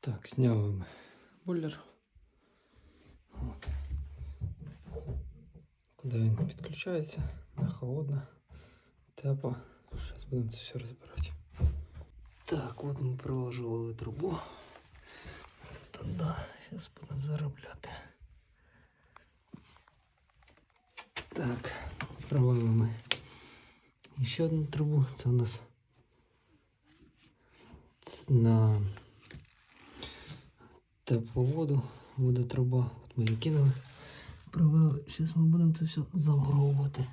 Так, сняли ми бойлер. От. Куди він підключається? На холодно, тепло. Зараз будемо це все розбирати. Так, от ми проложували трубу. Та да, зараз будемо заробляти. Так, провели ми ще одну трубу. Це у нас ц- на теплу воду, водотруба. От ми її кинули. Провели. Зараз ми будемо це все замуровувати.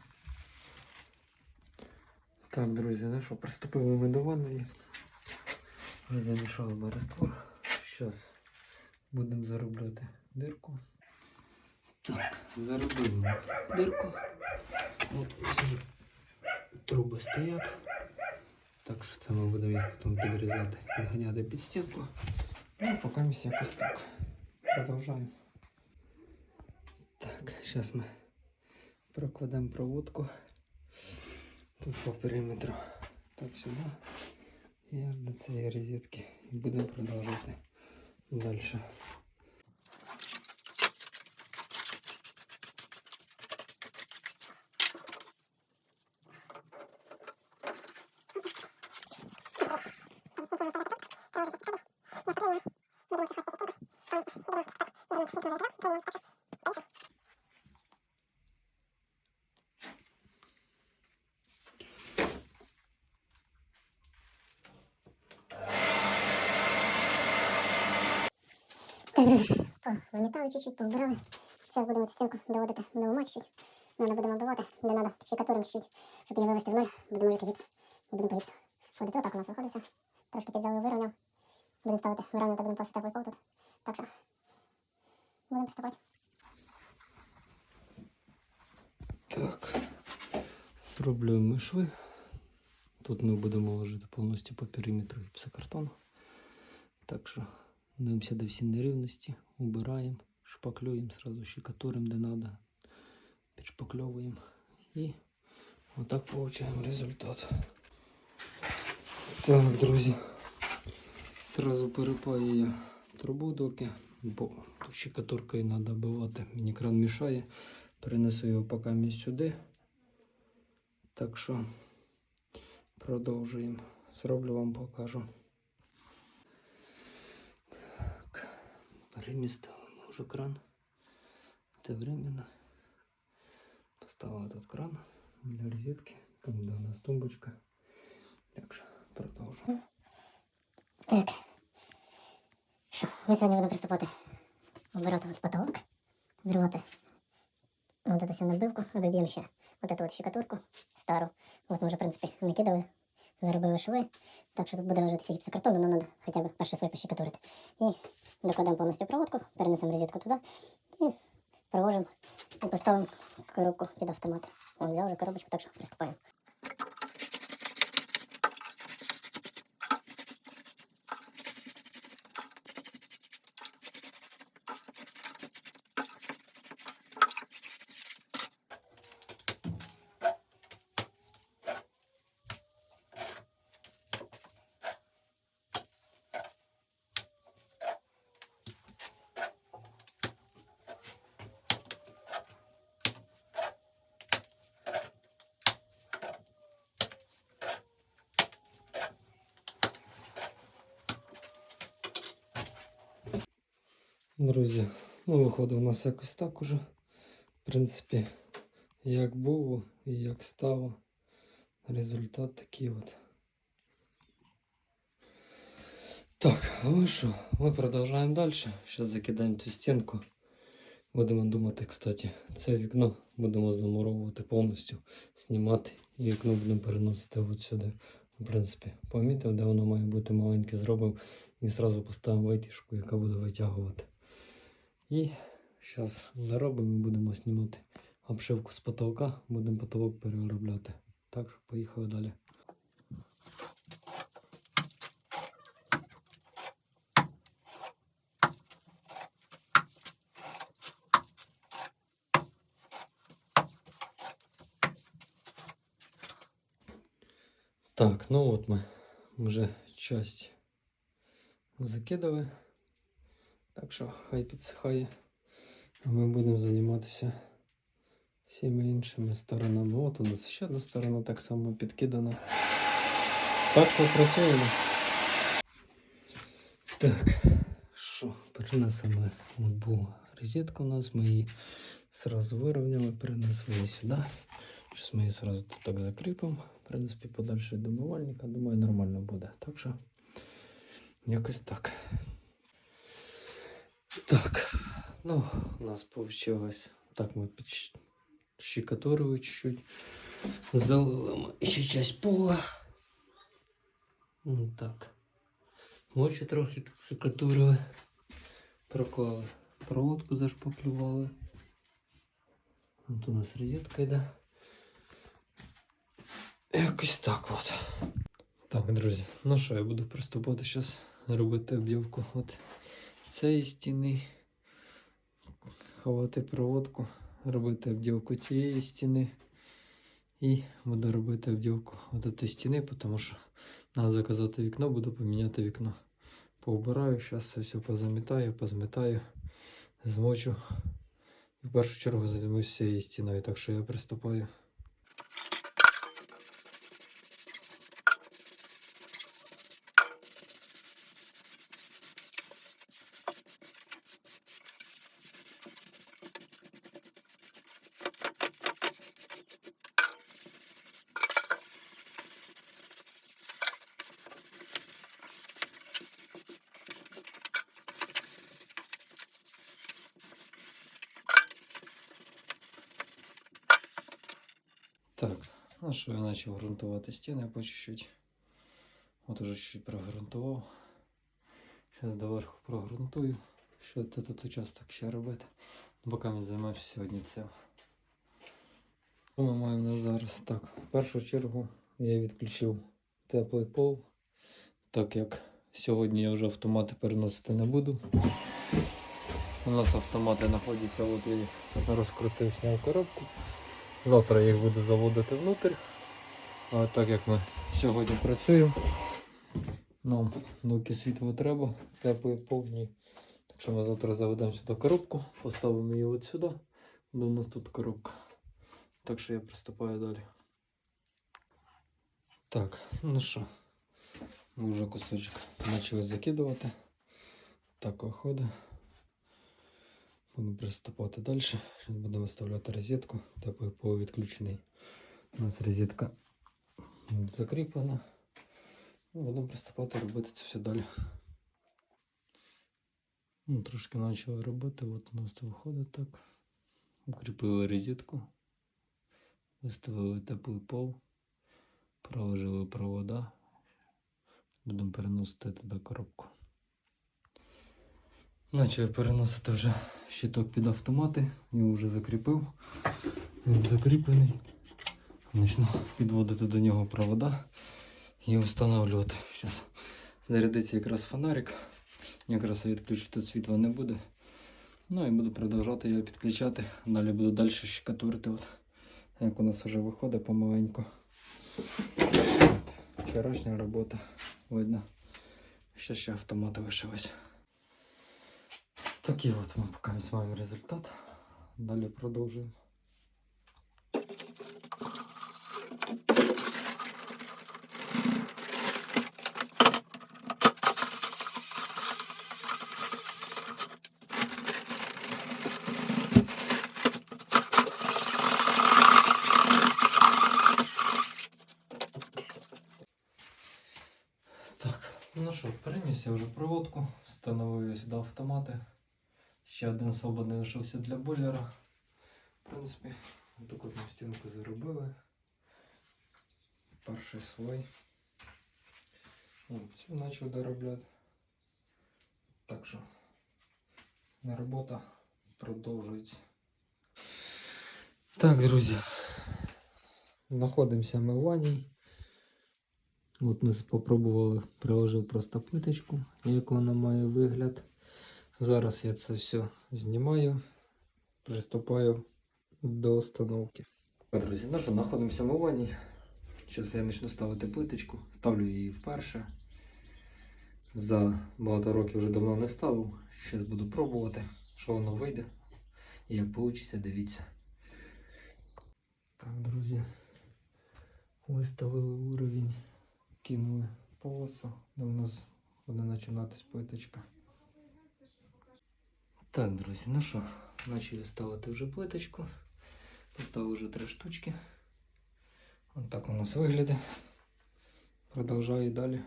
Так, друзі, ну що, приступили ми до ванної. Вже замішали ми раствор. Зараз будемо заробляти дирку. Так, заробили ми дирку. От ось вже труби стоять. Так що це ми будемо їх потім підрізати, підганяти під стінку. Ну, поки ми якось так. Продовжаємо. Так, зараз ми прокладемо проводку. Тут по периметру. Так, сюди. І аж до цієї розетки. І будемо продовжувати далі. Так, друзі, повимітали чуть-чуть, поубирали. Зараз будемо цю стінку доводити до ума чуть-чуть. Надо будемо оббивати, де треба щекатурим чуть-чуть, щоб її вивести в ноль. Будемо жити гіпс. І будемо по гіпсу ходити. Отак у нас виходить все. Трошки підзяли, вирівняв. Будемо ставити, вирівнювати, будемо теплий пол тут. Так що, будемо приступати. Так, зроблюємо шви. Тут ми будемо ложити повністю по периметру гіпсокартону. Так що дивимося до всі нерівності, убираємо, шпаклюємо, сразу щекатуримо де треба, підшпакльовуємо і отак получаємо результат. Так, друзі, сразу перепаю я трубу доки, бо тут щекатуркою треба бивати, мені кран мішає. Перенесу його поки сюди. Так що продовжуємо. Зроблю вам покажу. перемістили ми вже кран. Це временно. Поставила тут кран для розетки. Там буде у нас тумбочка. Так що продовжуємо. Так. Що, ми сьогодні будемо приступати обирати от потолок, зривати вот эту всю набивку, виб'ємо ще вот эту от щекатурку стару. От ми вже, в принципі, накидали, Заробили шви. Так що тут буде лежати гіпсокартон, але треба хоча б перший слой пощекатурити. І докладемо повністю проводку, перенесемо розетку туди і проложимо і поставимо коробку під автомат. Он взяв вже коробочку, так що приступаємо. Друзі, ну виходить у нас якось так уже. В принципі, як було і як стало. Результат такий от. Так, а ми що? Ми продовжуємо далі. Зараз закидаємо цю стінку. Будемо думати, кстати, це вікно будемо замуровувати повністю, знімати і вікно будемо переносити от сюди. В принципі, помітив, де воно має бути маленьке, зробив і одразу поставимо витяжку, яка буде витягувати. І зараз наробимо будемо знімати обшивку з потолка, будемо потолок переробляти. Так що поїхали далі. Так, ну от ми вже часть закидали. Так що хай підсихає. А ми будемо займатися всіми іншими сторонами. От у нас ще одна сторона так само підкидана. Так що працюємо. Так, що, перенесемо була розетка у нас, ми її сразу вирівняли, перенесли сюди. Зараз ми її сразу тут так закріпимо. В принципі, подальше від домивальника, думаю, нормально буде. Так що якось так. Так, ну, у нас получилось. Так, ми підщикатурили чуть-чуть. Залили ми ще часть пола. Ну, так. Очі трохи тут шикатурили. Проклали. Проводку зашпаклювали. От у нас розетка йде. Якось так от. Так, друзі, ну що, я буду приступати зараз робити об'явку от Цієї стіни. Ховати проводку, робити обділку цієї стіни. І буду робити обділку цієї стіни, тому що треба заказати вікно, буду поміняти вікно. Поубираю, зараз це все позамітаю, позмітаю, змочу. І в першу чергу займуся цією стіною, так що я приступаю. Ну що я почав ґрунтувати стіни по чуть-чуть. От уже чуть-чуть прогрунтував. Зараз доверху прогрунтую. Що тут тут участок ще робити. Поки ми займаюся сьогодні цим. Що ми маємо на зараз? Так, в першу чергу я відключив теплий пол, так як сьогодні я вже автомати переносити не буду. У нас автомати знаходяться, от я їх розкрутив, зняв коробку. Завтра їх буду заводити внутрь. А так як ми сьогодні працюємо, нам доки світло треба, теплий повні. Так що ми завтра заведемо сюди коробку, поставимо її от сюди, де у нас тут коробка. Так що я приступаю далі. Так, ну що, ми вже кусочок почали закидувати. Так виходить. Буду приступати далі. Зараз буду виставляти розетку. Теплий пол відключений. У нас розетка от закріплена. Ну, Будемо приступати робити це все далі. Ну, трошки почали робити. От у нас це виходить так. Укріпили розетку. Виставили теплий пол. Проложили провода. Будемо переносити туди коробку. Начав переносити вже щиток під автомати, його вже закріпив. Він закріплений. Почну підводити до нього провода і встановлювати. Зараз зарядиться якраз фонарик. Якраз відключу тут світла не буде. Ну і буду продовжувати його підключати. Далі буду далі щекатурити. От. Як у нас вже виходить помаленьку. Вчорашня робота видно. Ще ще автомати лишилось. Такий от ми поки маємо результат. Далі продовжуємо. Так, ну що, переніс я вже проводку, встановив я сюди автомати. Ще один свободний лишився для бойлера. В принципі, таку одну стінку заробили. Перший слой. От, цю почав доробляти. Так що робота продовжується. Так, друзі. Знаходимося ми в ванні. От ми спробували, приложив просто плиточку, як вона має вигляд. Зараз я це все знімаю, приступаю до установки. Друзі, ну що, знаходимося в ванні. Зараз я почну ставити плиточку, ставлю її вперше. за багато років вже давно не ставив. Зараз буду пробувати, що воно вийде. І як вийде, дивіться. Так, друзі. Виставили уровень, кинули полосу, де у нас буде починатись плиточка. Так, друзі, ну що, почали ставити вже плиточку. Поставив вже три штучки. Ось так у нас виглядає. Продовжую далі.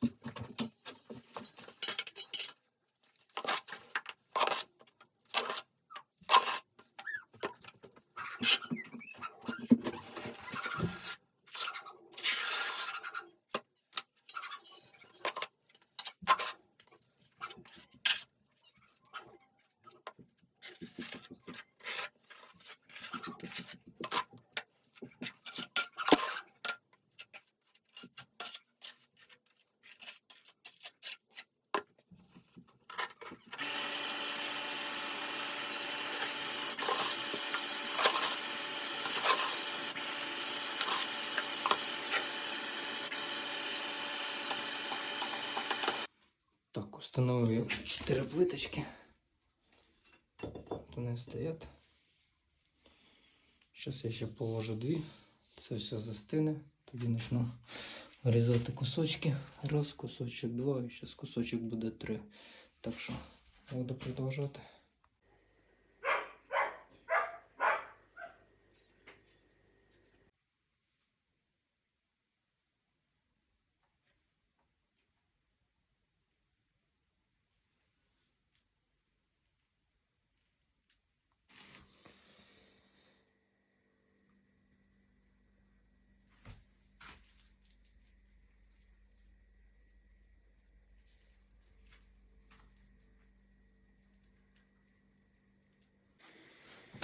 Так, установив Я 4 плиточки. Тут вони стоять. Зараз я ще положу дві. Це все застине. Тоді почну вирізати кусочки. Раз, кусочок, два, і зараз кусочок буде три. Так що буду продовжувати.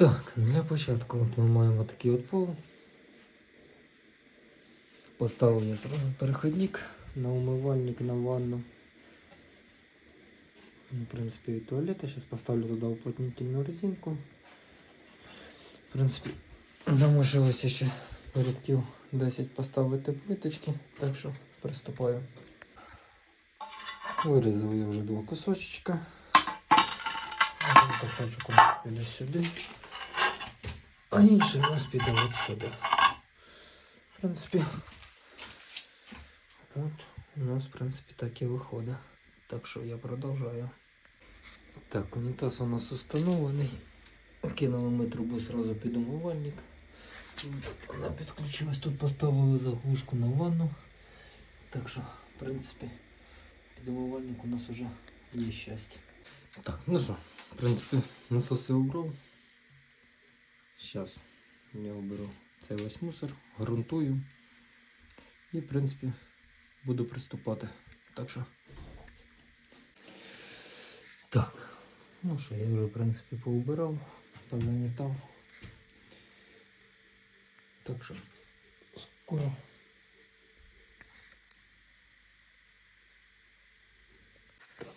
Так, для початку от ми маємо такий от пол. Поставив я зразу переходник на умивальник, на ванну. В принципі, і туалет. Я зараз поставлю туди уплотнительну резинку. В принципі, нам лишилося ще рядків 10 поставити плиточки, так що приступаю. Вирізав я вже два кусочка. Кусочок піде сюди, а інший нас піде от сюди. В принципі, от у нас, в принципі, так і виходить. Так що я продовжую. Так, унітаз у нас установлений. Кинули ми трубу сразу під умивальник. Вона підключилась, тут поставили заглушку на ванну. Так що, в принципі, під умивальник у нас вже є щастя. Так, ну що, в принципі, насос я убрав. Зараз я уберу цей весь мусор, грунтую. І, в принципі, буду приступати. Так що. Так. Ну що, я вже, в принципі, поубирав, позамітав. Так що скоро.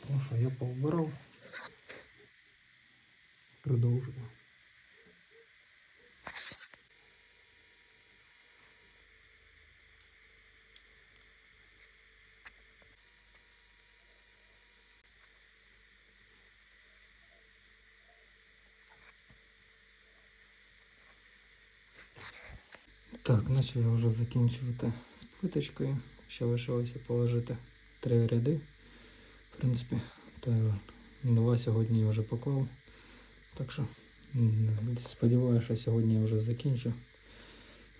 Ну що, я поубирав. Продовжую. Так, почав я вже закінчувати з плиточкою. Ще лишилося положити три ряди. В принципі, то два сьогодні я вже поклав. Так що сподіваюся, що сьогодні я вже закінчу.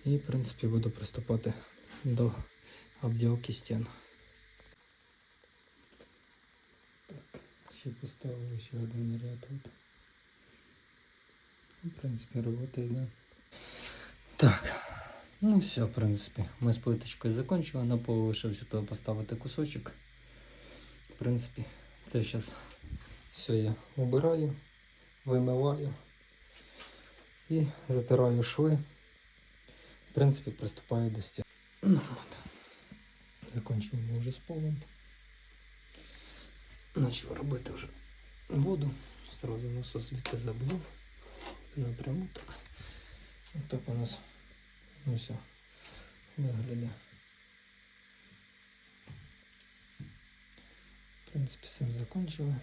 І, в принципі, буду приступати до обділки стін. Так, ще поставив ще один ряд тут. В принципі, робота йде. Так, ну все, в принципі, ми з плиточкою закончили. На полу лишився туди поставити кусочок. В принципі, це зараз все я убираю, вимиваю і затираю шви. В принципі, приступаю до стін. Ну. Закончив вже з полом. Почав робити вже воду. Сразу насос звідси забув. Напряму так. Ось так у нас Ну все, виглядає. В принципі, з цим закінчили.